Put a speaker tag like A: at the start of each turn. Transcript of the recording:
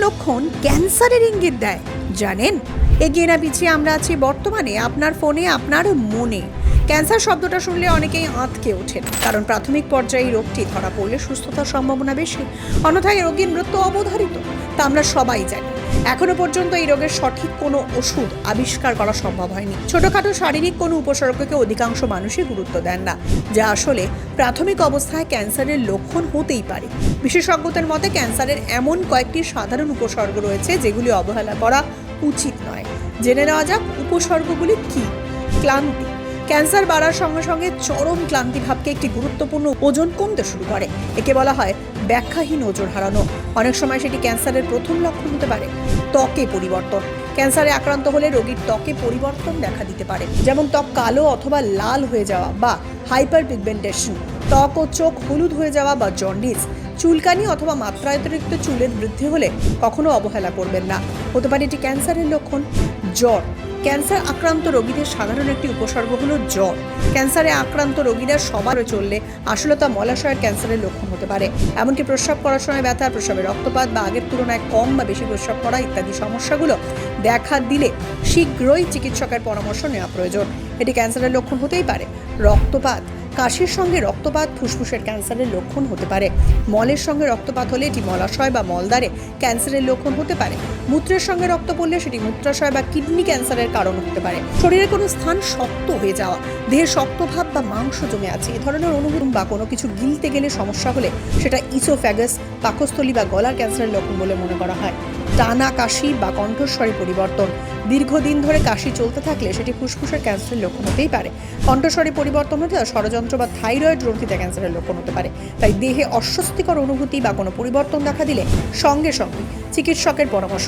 A: লক্ষণ ক্যান্সারের ইঙ্গিত দেয়। জানেন? এগিয়ে না পিছিয়ে আমরা আছি বর্তমানে আপনার ফোনে, আপনার মনে। ক্যান্সার শব্দটা শুনলে অনেকেই আঁতকে ওঠেন। কারণ প্রাথমিক পর্যায়ে রোগটি ধরা পড়লে সুস্থতার সম্ভাবনা বেশি। অন্যথায় রোগীর মৃত্যু অবধারিত। তা আমরা সবাই জানি। এখনও পর্যন্ত এই রোগের সঠিক কোনো ওষুধ আবিষ্কার করা সম্ভব হয়নি। ছোটখাটো শারীরিক কোনো উপসর্গকে অধিকাংশ মানুষই গুরুত্ব দেন না, যা আসলে প্রাথমিক অবস্থায় ক্যান্সারের লক্ষণ হতেই পারে। বিশেষজ্ঞদের মতে ক্যান্সারের এমন কয়েকটি সাধারণ উপসর্গ রয়েছে যেগুলি অবহেলা করা উচিত নয়। জেনে নেওয়া যাক উপসর্গগুলি কী। ক্লান্তি। ক্যান্সার বাড়ার সঙ্গে সঙ্গে চরম ক্লান্তি ভাবকে একটি গুরুত্বপূর্ণ ওজন কমতে শুরু করে। একে বলা হয় ব্যাখ্যাহীন ওজন হারানো। অনেক সময় সেটি ক্যান্সারের প্রথম লক্ষণ হতে পারে। ত্বকে পরিবর্তন। ক্যান্সারে আক্রান্ত হলে রোগীর ত্বকে পরিবর্তন দেখা দিতে পারে। যেমন ত্বক কালো অথবা লাল হয়ে যাওয়া বা হাইপার পিগমেন্টেশন ত্বক ও চোখ হলুদ হয়ে যাওয়া বা জন্ডিস। চুলকানি অথবা মাত্রাতিরিক্ত চুলের বৃদ্ধি হলে কখনো অবহেলা করবেন না। হতে পারে এটি ক্যান্সারের লক্ষণ। জ্বর। ক্যান্সার আক্রান্ত রোগীদের সাধারণ একটি উপসর্গ হলো জ্বর। ক্যান্সারে আক্রান্ত রোগীরা সবার চললে আসলে তা মলাশয়ের ক্যান্সারের লক্ষণ হতে পারে। এমনকি প্রস্রাব করার সময় ব্যথা প্রস্রাবে রক্তপাত বা আগের তুলনায় কম বা বেশি প্রস্রাব করা ইত্যাদি সমস্যাগুলো দেখা দিলে শীঘ্রই চিকিৎসকের পরামর্শ নেওয়া প্রয়োজন। এটি ক্যান্সারের লক্ষণ হতেই পারে। রক্তপাত কাশির সঙ্গে রক্তপাত, ফুসফুসের ক্যান্সারের লক্ষণ হতে পারে। মলের সঙ্গে রক্তপাত হলে এটি মলাশয় বা মলদ্বারে ক্যান্সারের লক্ষণ হতে পারে। মূত্রের সঙ্গে রক্ত পড়লে সেটি মূত্রাশয় বা কিডনি ক্যান্সারের কারণ হতে পারে। শরীরের কোনো স্থান শক্ত হয়ে যাওয়া, দেহে শক্তভাব বা মাংস জমে আছে, এ ধরনের অনুভূতি বা কোনো কিছু গিলতে গেলে সমস্যা হলে সেটা ইসোফ্যাগাস, পাকস্থলী বা গলার ক্যান্সারের লক্ষণ বলে মনে করা হয়। টানা কাশি বা কণ্ঠস্বরে পরিবর্তন দীর্ঘদিন ধরে কাশি চলতে থাকলে সেটি ফুসফুসের ক্যান্সারের লক্ষণ হতেই পারে। কণ্ঠস্বরে পরিবর্তন হতে ষড়যন্ত্র বা থাইরয়েড গ্রন্থিতে ক্যান্সারের লক্ষণ হতে পারে। তাই দেহে অস্বস্তিকর অনুভূতি বা কোনো পরিবর্তন দেখা দিলে সঙ্গে সঙ্গে চিকিৎসকের পরামর্শ